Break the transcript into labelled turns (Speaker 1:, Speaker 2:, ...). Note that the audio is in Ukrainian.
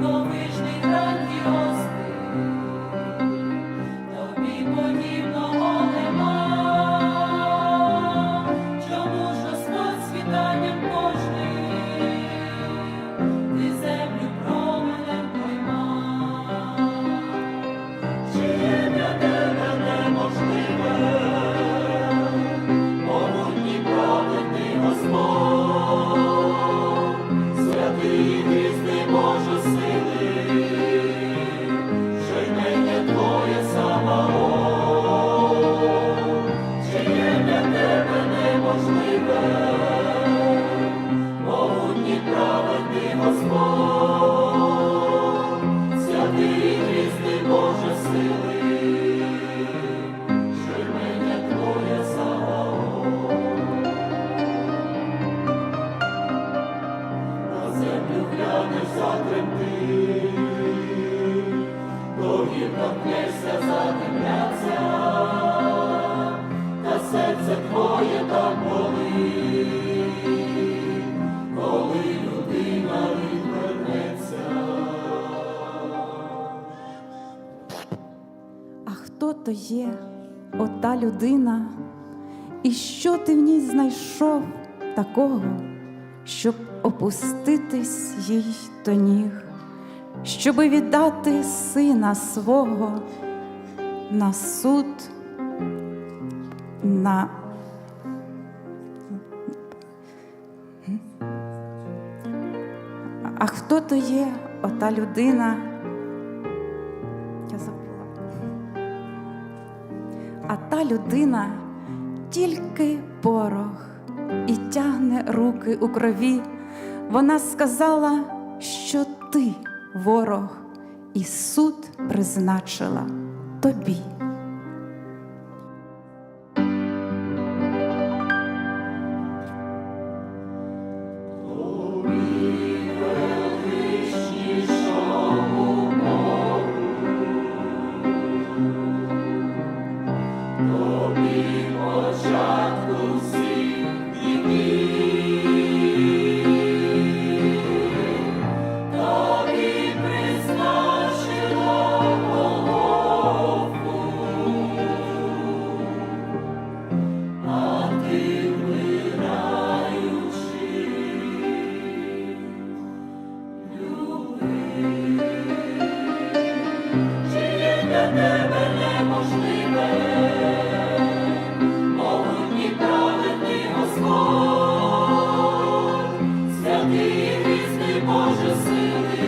Speaker 1: glory. Не затремти, то гірко пнешся задимляться, та серце твоє так болить, коли людина відвернеться.
Speaker 2: А хто то є ота людина, і що ти в ній знайшов такого, щоб опуститись їй до ніг, щоби віддати сина свого на суд, на А хто то є ота людина? Я забула. А та людина тільки порох і тягне руки у крові. Вона сказала, що ти ворог, і суд призначила тобі. sim